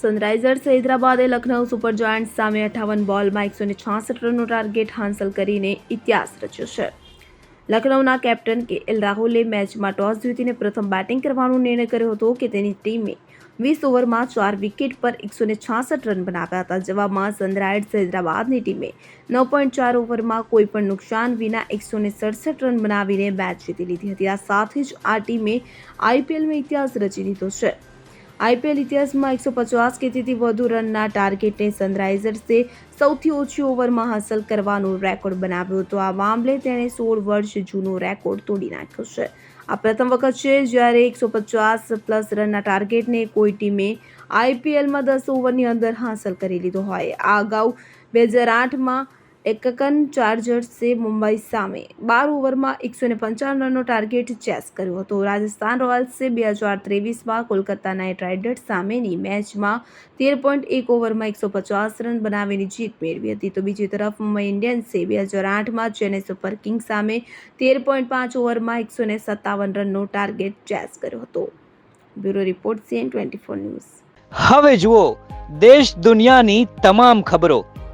Sunrisers હૈદરાબાદે Lucknow super Giants સામે અઠાવન બોલમાં એકસો છાસઠ રનનો ટાર્ગેટ હાંસલ કરીને ઇતિહાસ રચ્યો છે. લખનઉના કેપ્ટન કે એલ રાહુલે મેચમાં ટોસ જીતીને પ્રથમ બેટિંગ કરવાનો નિર્ણય કર્યો હતો કે તેની ટીમે વીસ ઓવરમાં ચાર વિકેટ પર એકસો છાસઠ રન બનાવ્યા હતા. જવાબમાં સનરાઇઝર્સ હૈદરાબાદની ટીમે નવ પોઈન્ટ ચાર ઓવરમાં કોઈ પણ નુકસાન વિના એકસો સડસઠ રન બનાવીને મેચ જીતી લીધી હતી. આ સાથે જ આ ટીમે આઈપીએલમાં ઇતિહાસ રચી દીધો છે. આઈપીએલ ઇતિહાસમાં એકસો પચાસ કે તેથી વધુ રનના ટાર્ગેટને સનરાઇઝર્સે સૌથી ઓછી ઓવરમાં હાંસલ કરવાનો રેકોર્ડ બનાવ્યો હતો. આ મામલે તેણે સોળ વર્ષ જૂનો રેકોર્ડ તોડી નાખ્યો છે. આ પ્રથમ વખત છે જ્યારે એકસો પચાસ પ્લસ રનના ટાર્ગેટને કોઈ ટીમે આઈપીએલમાં દસ ઓવરની અંદર હાંસલ કરી લીધો હોય. આ અગાઉ બે હજાર આઠમાં એકકન ચાર્જર્સે મુંબઈ સામે બાર ઓવરમાં એકસો ને પંચાવન રનનો ટાર્ગેટ ચેસ કર્યો હતો. રાજસ્થાન રોયલ્સે બે હજાર ત્રેવીસમાં કોલકાતા નાઇટ રાઇડર્સ સામેની મેચમાં તેર પોઈન્ટ એક ઓવરમાં એકસો પચાસ રન બનાવીને જીત મેળવી હતી. તો બીજી તરફ મુંબઈ ઇન્ડિયન્સે બે હજાર આઠમાં ચેન્નઈ સુપર કિંગ્સ સામે તેર પોઈન્ટ પાંચ ઓવરમાં એકસો ને સત્તાવન રનનો ટાર્ગેટ ચેસ કર્યો હતો. Bureau report CN twenty four news. હવે જુઓ, દેશ દુનિયાની તમામ ખબરો